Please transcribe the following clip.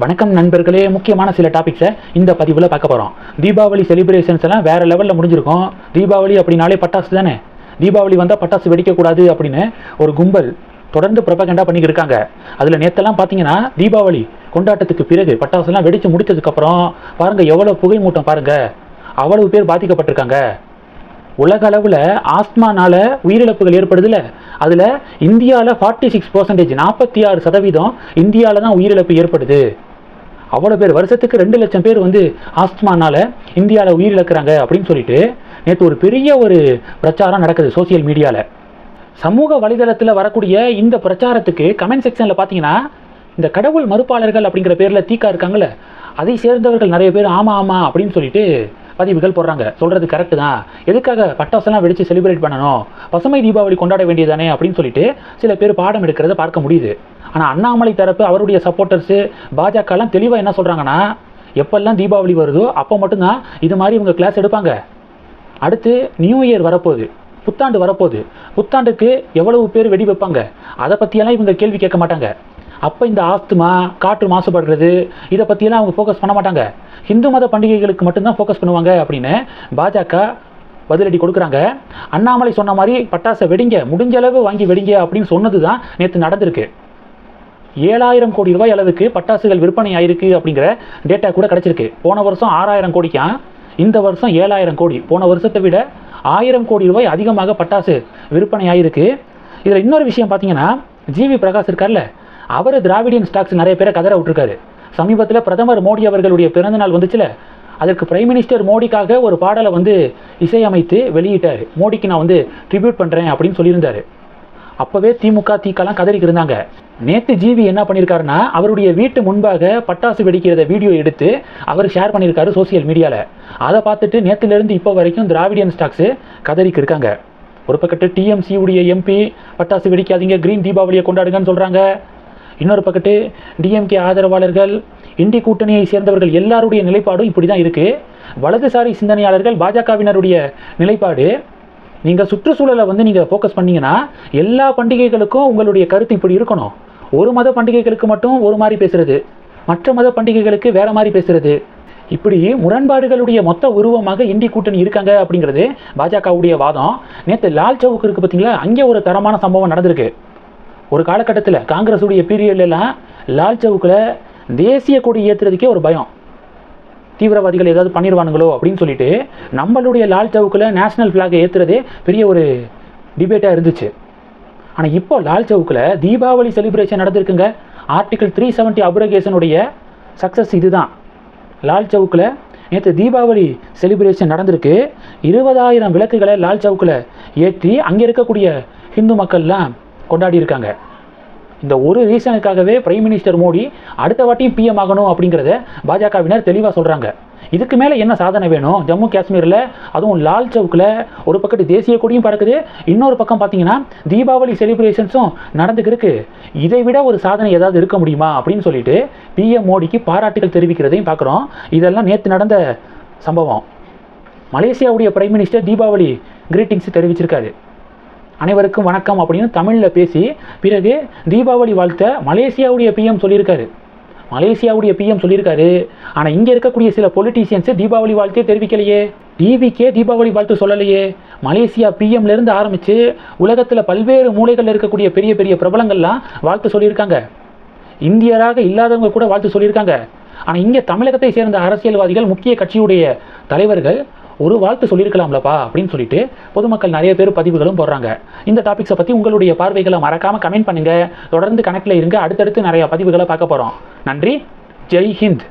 வணக்கம் நண்பர்களே. முக்கியமான சில டாபிக்ஸை இந்த பதிவில் பார்க்க போகிறோம் தீபாவளி செலிப்ரேஷன்ஸ் எல்லாம் வேறு லெவலில் முடிஞ்சிருக்கும். தீபாவளி அப்படின்னாலே பட்டாசு தானே? தீபாவளி வந்தால் பட்டாசு வெடிக்கக்கூடாது அப்படின்னு ஒரு கும்பல் தொடர்ந்து ப்ரொபகண்டா பண்ணிக்கிட்டு இருக்காங்க. அதில் நேற்றெல்லாம் பார்த்தீங்கன்னா தீபாவளி கொண்டாட்டத்துக்கு பிறகு பட்டாசுலாம் வெடித்து முடிச்சதுக்கப்புறம் பாருங்கள் எவ்வளோ புகை மூட்டம் பாருங்கள் அவ்வளவு பேர் பாதிக்கப்பட்டிருக்காங்க. உலக அளவில் ஆஸ்மானால் உயிரிழப்புகள் ஏற்படுதுல. அதில் இந்தியாவில் ஃபார்ட்டி சிக்ஸ் பர்சன்டேஜ் நாற்பத்தி ஆறு சதவீதம் இந்தியாவில் தான் உயிரிழப்பு ஏற்படுது. அவ்வளோ பேர் வருஷத்துக்கு ரெண்டு லட்சம் பேர் வந்து ஆஸ்துமானால் இந்தியாவில் உயிரிழக்கிறாங்க அப்படின்னு சொல்லிட்டு நேற்று ஒரு பெரிய ஒரு பிரச்சாரம் நடக்குது சோசியல் மீடியாவில் சமூக வலைதளத்தில் வரக்கூடிய இந்த பிரச்சாரத்துக்கு கமெண்ட் செக்ஷனில் பார்த்தீங்கன்னா இந்த கடவுள் மறுப்பாளர்கள் அப்படிங்கிற பேரில் தீக்கா இருக்காங்கல்ல அதை சேர்ந்தவர்கள் நிறைய பேர் ஆமாம் ஆமாம் அப்படின்னு சொல்லிட்டு பதிவுகள் போடுறாங்க. சொல்கிறது கரெக்டு தான். எதுக்காக பட்டாசெல்லாம் வெடித்து செலிப்ரேட் பண்ணணும்? பசுமை தீபாவளி கொண்டாட வேண்டியதானே அப்படின்னு சொல்லிட்டு சில பேர் பாடம் எடுக்கிறத பார்க்க முடியுது. ஆனால் அண்ணாமலை தரப்பு அவருடைய சப்போர்ட்டர்ஸு பாஜகலாம் தெளிவாக என்ன சொல்கிறாங்கன்னா எப்பெல்லாம் தீபாவளி வருதோ அப்போ மட்டும்தான் இது மாதிரி இவங்க கிளாஸ் எடுப்பாங்க. அடுத்து நியூ இயர் வரப்போகுது. புத்தாண்டு வரப்போகுது. புத்தாண்டுக்கு எவ்வளவு பேர் வெடி வைப்பாங்க? அதை பற்றியெல்லாம் இவங்க கேள்வி கேட்க மாட்டாங்க. அப்போ இந்த ஆஸ்துமா காற்று மாசுபடுறது இதை பற்றியெல்லாம் அவங்க ஃபோக்கஸ் பண்ண மாட்டாங்க. ஹிந்து மத பண்டிகைகளுக்கு மட்டும்தான் ஃபோக்கஸ் பண்ணுவாங்க அப்படின்னு பாஜக பதிலடி கொடுக்குறாங்க. அண்ணாமலை சொன்ன மாதிரி பட்டாசை வெடிங்க முடிஞ்ச அளவு வாங்கி வெடிங்க அப்படின்னு சொன்னது தான் நேற்று நடந்திருக்கு. ஏழாயிரம் கோடி ரூபாய் அளவுக்கு பட்டாசுகள் விற்பனை ஆயிருக்கு அப்படிங்கிற டேட்டா கூட கிடச்சிருக்கு. போன வருஷம் ஆறாயிரம் கோடிக்காம் இந்த வருஷம் ஏழாயிரம் கோடி. போன வருஷத்தை விட ஆயிரம் கோடி ரூபாய் அதிகமாக பட்டாசு விற்பனை ஆயிருக்கு. இதில் இன்னொரு விஷயம் பார்த்தீங்கன்னா ஜிவி பிரகாஷ் இருக்கார்ல அவர் திராவிடியன் ஸ்டாக்ஸ் நிறைய பேரை கதற விட்டுருக்காரு. சமீபத்தில் பிரதமர் மோடி அவர்களுடைய பிறந்தநாள் வந்துச்சுல அதற்கு பிரைம் மினிஸ்டர் மோடிக்காக ஒரு பாடலை வந்து இசையமைத்து வெளியிட்டார். மோடிக்கு நான் வந்து ட்ரிபியூட் பண்ணுறேன் அப்படின்னு சொல்லியிருந்தார். அப்போவே திமுக தீக்கெல்லாம் கதறிக்கு இருந்தாங்க. நேற்று ஜிவி என்ன பண்ணியிருக்காருன்னா அவருடைய வீட்டு முன்பாக பட்டாசு வெடிக்கிறத வீடியோ எடுத்து அவர் ஷேர் பண்ணியிருக்காரு சோசியல் மீடியாவில் அதை பார்த்துட்டு நேற்றுலேருந்து இப்போ வரைக்கும் திராவிடியன் ஸ்டாக்ஸு கதறிக்கு இருக்காங்க. ஒரு பக்கத்து டிஎம்சியுடைய எம்பி பட்டாசு வெடிக்காதீங்க க்ரீன் தீபாவளியை கொண்டாடுங்கன்னு சொல்கிறாங்க இன்னொரு பக்கத்து டிஎம்கே ஆதரவாளர்கள் இண்டி கூட்டணியை சேர்ந்தவர்கள் எல்லாருடைய நிலைப்பாடும் இப்படி தான் இருக்குது வலதுசாரி சிந்தனையாளர்கள் பாஜகவினருடைய நிலைப்பாடு. நீங்கள் சுற்றுச்சூழலை வந்து நீங்கள் ஃபோக்கஸ் பண்ணிங்கன்னா எல்லா பண்டிகைகளுக்கும் உங்களுடைய கருத்து இப்படி இருக்கணும். ஒரு மத பண்டிகைகளுக்கு மட்டும் ஒரு மாதிரி பேசுகிறது மற்ற மத பண்டிகைகளுக்கு வேற மாதிரி பேசுகிறது இப்படி முரண்பாடுகளுடைய மொத்த உருவமாக இந்தி கூட்டணி இருக்காங்க அப்படிங்கிறது பாஜகவுடைய வாதம். நேற்று லால் சவுக்கு இருக்குது பார்த்தீங்களா அங்கே ஒரு தரமான சம்பவம் நடந்திருக்கு. ஒரு காலகட்டத்தில் காங்கிரஸுடைய பீரியட்லலாம் லால் சவுக்கில் தேசிய கொடி ஏற்றுறதுக்கே ஒரு பயம். தீவிரவாதிகள் ஏதாவது பண்ணிடுவானுங்களோ அப்படின்னு சொல்லிட்டு நம்மளுடைய லால் சவுக்கில் நேஷனல் ஃப்ளாகை ஏற்றுறதே பெரிய ஒரு டிபேட்டாக இருந்துச்சு. ஆனால் இப்போ லால் சவுக்கில் தீபாவளி செலிப்ரேஷன் நடந்திருக்குங்க. ஆர்டிகல் த்ரீ செவன்ட்டி அப்ரகேஷனுடைய சக்ஸஸ் இதுதான். லால் சவுக்கில் நேற்று தீபாவளி செலிப்ரேஷன் நடந்திருக்கு. இருபதாயிரம் விளக்குகளை லால் சவுக்கில் ஏற்றி அங்கே இருக்கக்கூடிய ஹிந்து மக்கள்லாம் கொண்டாடி இருக்காங்க இந்த ஒரு ரீசனுக்காகவே பிரைம் மினிஸ்டர் மோடி அடுத்த வாட்டியும் பிஎம் ஆகணும் அப்படிங்கிறத பாஜகவினர் தெளிவாக சொல்கிறாங்க இதுக்கு மேலே என்ன சாதனை வேணும்? ஜம்மு காஷ்மீரில் அதுவும் லால் சவுக்கில் ஒரு பக்கத்து தேசிய கொடியும் பறக்குது. இன்னொரு பக்கம் பார்த்தீங்கன்னா தீபாவளி செலிப்ரேஷன்ஸும் நடந்துக்கிருக்கு இதை விட ஒரு சாதனை ஏதாவது இருக்க முடியுமா அப்படின்னு சொல்லிட்டு பிஎம் மோடிக்கு பாராட்டுகள் தெரிவிக்கிறதையும் பார்க்குறோம் இதெல்லாம் நேற்று நடந்த சம்பவம். மலேசியாவுடைய பிரைம் மினிஸ்டர் தீபாவளி கிரீட்டிங்ஸ் தெரிவிச்சிருக்காரு. அனைவருக்கும் வணக்கம் அப்படின்னு தமிழில் பேசி பிறகு தீபாவளி வாழ்த்த மலேசியாவுடைய பிஎம் சொல்லியிருக்காரு. மலேசியாவுடைய பிஎம் சொல்லியிருக்காரு. ஆனால் இங்கே இருக்கக்கூடிய சில பொலிட்டீஷியன்ஸு தீபாவளி வாழ்த்தே தெரிவிக்கலையே. டிவிக்கே தீபாவளி வாழ்த்து சொல்லலையே. மலேசியா பிஎம்லேருந்து ஆரம்பித்து உலகத்தில் பல்வேறு மூலைகளில் இருக்கக்கூடிய பெரிய பெரிய பிரபலங்கள்லாம் வாழ்த்து சொல்லியிருக்காங்க. இந்தியராக இல்லாதவங்க கூட வாழ்த்து சொல்லியிருக்காங்க. ஆனால் இங்கே தமிழகத்தை சேர்ந்த அரசியல்வாதிகள் முக்கிய கட்சியுடைய தலைவர்கள் ஒரு வாழ்த்து சொல்லியிருக்கலாம்லப்பா அப்படின்னு சொல்லிட்டு பொதுமக்கள் நிறைய பேர் பதிவுகளும் போடுறாங்க. இந்த டாபிக்ஸை பற்றி உங்களுடைய பார்வைகளை மறக்காமல் கமெண்ட் பண்ணுங்கள் தொடர்ந்து கணக்கில் இருங்க. அடுத்தடுத்து நிறைய பதிவுகளை பார்க்க போகிறோம் நன்றி. ஜெய் ஹிந்த்.